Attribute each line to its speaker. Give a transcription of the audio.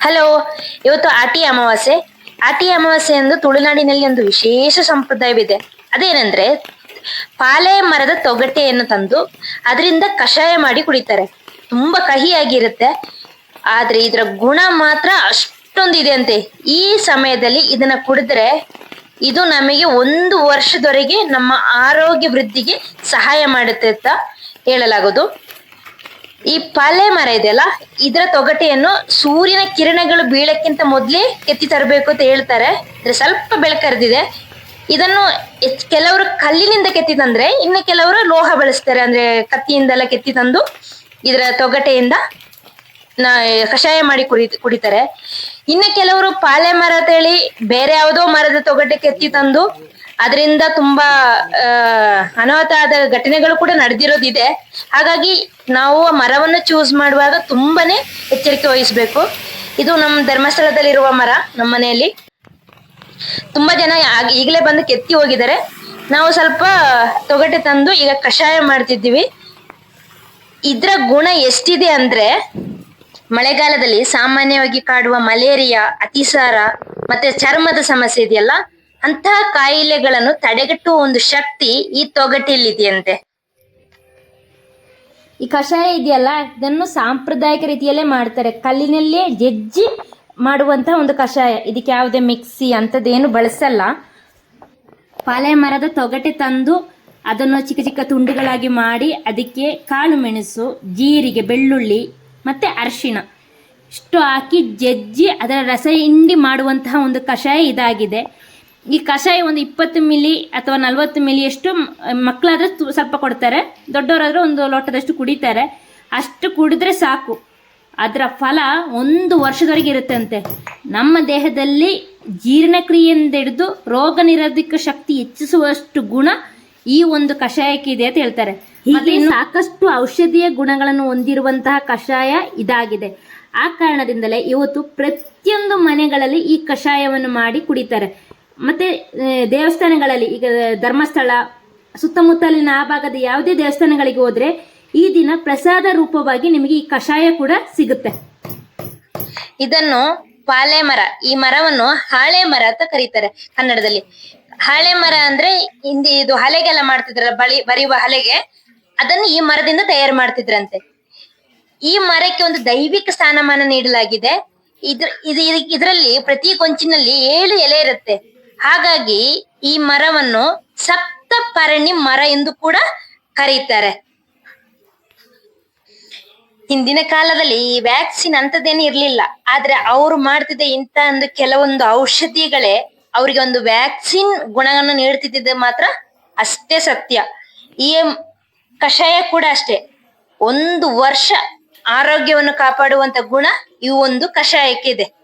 Speaker 1: Hello ಇವತ್ತು ಆಟಿ ಅಮಾವಾಸ್ಯೆ. ಆಟಿ ಅಮಾವಾಸ್ಯೆ ಎಂದು ತುಳುನಾಡಿನಲ್ಲಿ ಒಂದು ವಿಶೇಷ ಸಂಪ್ರದಾಯವಿದೆ. ಅದೇನೆಂದ್ರೆ, ಪಾಲೆ ಮರದ ತೊಗಟೆಯನ್ನು ತಂದು ಅದರಿಂದ ಕಷಾಯ ಮಾಡಿ ಕುಡಿತಾರೆ. ತುಂಬಾ ಕಹಿಯಾಗಿರುತ್ತೆ. ಆದ್ರೆ ಇದರ ಗುಣ ಮಾತ್ರ ಅಷ್ಟೊಂದಿದೆ ಅಂತೆ ಈ ಸಮಯದಲ್ಲಿ ಇದನ್ನ ಕುಡಿದ್ರೆ ಇದು ನಮಗೆ ಒಂದು ವರ್ಷದವರೆಗೆ ನಮ್ಮ ಆರೋಗ್ಯ ವೃದ್ಧಿಗೆ ಸಹಾಯ ಮಾಡುತ್ತೆ ಅಂತ ಹೇಳಲಾಗೋದು ಈ ಪಾಲೆ ಮರ ಇದೆಯಲ್ಲ, ಇದರ ತೊಗಟೆಯನ್ನು ಸೂರ್ಯನ ಕಿರಣಗಳು ಬೀಳಕ್ಕಿಂತ ಮೊದಲೇ ಕೆತ್ತಿ ತರಬೇಕು ಅಂತ ಹೇಳ್ತಾರೆ. ಅಂದ್ರೆ ಸ್ವಲ್ಪ ಬೆಳಕರೆದಿದೆ ಇದನ್ನು ಕೆಲವರು ಕಲ್ಲಿನಿಂದ ಕೆತ್ತಿ ತಂದ್ರೆ, ಇನ್ನು ಕೆಲವರು ಲೋಹ ಬಳಸ್ತಾರೆ. ಅಂದ್ರೆ ಕತ್ತಿಯಿಂದೆಲ್ಲ ಕೆತ್ತಿ ತಂದು ಇದರ ತೊಗಟೆಯಿಂದ ಕಷಾಯ ಮಾಡಿ ಕುಡಿ ಕುಡಿತಾರೆ. ಇನ್ನು ಕೆಲವರು ಪಾಲೆ ಮರ ಅಂತೇಳಿ ಬೇರೆ ಯಾವುದೋ ಮರದ ತೊಗಟೆ ಕೆತ್ತಿ ತಂದು ಅದರಿಂದ ತುಂಬಾ ಅಹ್ ಅನಾಹುತ ಆದ ಘಟನೆಗಳು ಕೂಡ ನಡೆದಿರೋದಿದೆ. ಹಾಗಾಗಿ ನಾವು ಮರವನ್ನು ಚೂಸ್ ಮಾಡುವಾಗ ತುಂಬಾನೇ ಎಚ್ಚರಿಕೆ ವಹಿಸ್ಬೇಕು. ಇದು ನಮ್ಮ ಧರ್ಮಸ್ಥಳದಲ್ಲಿರುವ ಮರ ನಮ್ಮ ಮನೆಯಲ್ಲಿ. ತುಂಬಾ ಜನ ಈಗಲೇ ಬಂದು ಕೆತ್ತಿ ಹೋಗಿದ್ದಾರೆ. ನಾವು ಸ್ವಲ್ಪ ತೊಗಟೆ ತಂದು ಈಗ ಕಷಾಯ ಮಾಡ್ತಿದ್ದೀವಿ. ಇದ್ರ ಗುಣ ಎಷ್ಟಿದೆ ಅಂದ್ರೆ, ಮಳೆಗಾಲದಲ್ಲಿ ಸಾಮಾನ್ಯವಾಗಿ ಕಾಡುವ ಮಲೇರಿಯಾ, ಅತಿಸಾರ, ಮತ್ತೆ ಚರ್ಮದ ಸಮಸ್ಯೆ ಇದೆಯಲ್ಲ ಅಂತಹ ಕಾಯಿಲೆಗಳನ್ನು ತಡೆಗಟ್ಟುವ ಒಂದು ಶಕ್ತಿ ಈ ತೊಗಟೆಯಲ್ಲಿದೆಯಂತೆ.
Speaker 2: ಈ ಕಷಾಯ ಇದೆಯಲ್ಲ, ಇದನ್ನು ಸಾಂಪ್ರದಾಯಿಕ ರೀತಿಯಲ್ಲೇ ಮಾಡ್ತಾರೆ. ಕಲ್ಲಿನಲ್ಲೇ ಜಜ್ಜಿ ಮಾಡುವಂತಹ ಒಂದು ಕಷಾಯ. ಇದಕ್ಕೆ ಯಾವುದೇ ಮಿಕ್ಸಿ ಅಂಥದ್ದೇನು ಬಳಸಲ್ಲ. ಪಾಲೆ ಮರದ ತೊಗಟೆ ತಂದು ಅದನ್ನು ಚಿಕ್ಕ ಚಿಕ್ಕ ತುಂಡುಗಳಾಗಿ ಮಾಡಿ ಅದಕ್ಕೆ ಕಾಳು ಮೆಣಸು, ಜೀರಿಗೆ, ಬೆಳ್ಳುಳ್ಳಿ ಮತ್ತೆ ಅರಿಶಿಣ ಇಷ್ಟು ಹಾಕಿ ಜಜ್ಜಿ ಅದರ ರಸ ಹಿಂಡಿ ಮಾಡುವಂತಹ ಒಂದು ಕಷಾಯ ಇದಾಗಿದೆ. ಈ ಕಷಾಯ ಒಂದು ಇಪ್ಪತ್ತು ಮಿಲಿ ಅಥವಾ ನಲವತ್ತು ಮಿಲಿಯಷ್ಟು ಮಕ್ಕಳಾದ್ರೆ ಸ್ವಲ್ಪ ಕೊಡ್ತಾರೆ. ದೊಡ್ಡವರಾದ್ರೆ ಒಂದು ಲೋಟದಷ್ಟು ಕುಡಿತಾರೆ. ಅಷ್ಟು ಕುಡಿದ್ರೆ ಸಾಕು. ಅದರ ಫಲ ಒಂದು ವರ್ಷದವರೆಗೆ ಇರುತ್ತಂತೆ. ನಮ್ಮ ದೇಹದಲ್ಲಿ ಜೀರ್ಣಕ್ರಿಯೆಯಿಂದ ಹಿಡಿದು ರೋಗ ನಿರೋಧಕ ಶಕ್ತಿ ಹೆಚ್ಚಿಸುವಷ್ಟು ಗುಣ ಈ ಒಂದು ಕಷಾಯಕ್ಕೆ ಇದೆ ಅಂತ ಹೇಳ್ತಾರೆ. ಹೀಗೆ ಸಾಕಷ್ಟು ಔಷಧೀಯ ಗುಣಗಳನ್ನು ಹೊಂದಿರುವಂತಹ ಕಷಾಯ ಇದಾಗಿದೆ. ಆ ಕಾರಣದಿಂದಲೇ ಇವತ್ತು ಪ್ರತಿಯೊಂದು ಮನೆಗಳಲ್ಲಿ ಈ ಕಷಾಯವನ್ನು ಮಾಡಿ ಕುಡಿತಾರೆ. ಮತ್ತೆ ದೇವಸ್ಥಾನಗಳಲ್ಲಿ ಈಗ ಧರ್ಮಸ್ಥಳ, ಸುತ್ತಮುತ್ತಲಿನ ಆ ಭಾಗದ ಯಾವುದೇ ದೇವಸ್ಥಾನಗಳಿಗೆ ಹೋದ್ರೆ ಈ ದಿನ ಪ್ರಸಾದ ರೂಪವಾಗಿ ನಿಮಗೆ ಈ ಕಷಾಯ ಕೂಡ ಸಿಗುತ್ತೆ.
Speaker 1: ಇದನ್ನು ಪಾಲೆ ಮರ, ಈ ಮರವನ್ನು ಹಾಳೆ ಮರ ಅಂತ ಕರೀತಾರೆ ಕನ್ನಡದಲ್ಲಿ. ಹಾಳೆ ಮರ ಅಂದ್ರೆ ಹಿಂದಿ ಇದು ಹಲೆಗೆಲ್ಲ ಮಾಡ್ತಿದ್ರಲ್ಲ, ಬಳಿ, ಬರೆಯುವ ಹಲೆಗೆ, ಅದನ್ನು ಈ ಮರದಿಂದ ತಯಾರು ಮಾಡ್ತಿದ್ರಂತೆ. ಈ ಮರಕ್ಕೆ ಒಂದು ದೈವಿಕ ಸ್ಥಾನಮಾನ ನೀಡಲಾಗಿದೆ. ಇದ್ರ, ಇದು, ಇದು- ಇದರಲ್ಲಿ ಪ್ರತಿ ಕೊಂಚಿನಲ್ಲಿ ಏಳು ಎಲೆ ಇರುತ್ತೆ. ಹಾಗಾಗಿ ಈ ಮರವನ್ನು ಸಪ್ತ ಪರಣಿ ಮರ ಎಂದು ಕೂಡ ಕರೀತಾರೆ. ಹಿಂದಿನ ಕಾಲದಲ್ಲಿ ಈ ವ್ಯಾಕ್ಸಿನ್ ಅಂತದೇನು ಇರ್ಲಿಲ್ಲ. ಆದ್ರೆ ಅವ್ರು ಮಾಡ್ತಿದ್ದ ಇಂತ ಒಂದು ಕೆಲವೊಂದು ಔಷಧಿಗಳೇ ಅವರಿಗೆ ಒಂದು ವ್ಯಾಕ್ಸಿನ್ ಗುಣವನ್ನು ನೀಡ್ತಿದ್ದ ಮಾತ್ರ ಅಷ್ಟೇ ಸತ್ಯ. ಈ ಕಷಾಯ ಕೂಡ ಅಷ್ಟೇ. ಒಂದು ವರ್ಷ ಆರೋಗ್ಯವನ್ನು ಕಾಪಾಡುವಂತ ಗುಣ ಈ ಒಂದು ಕಷಾಯಕ್ಕೆ ಇದೆ.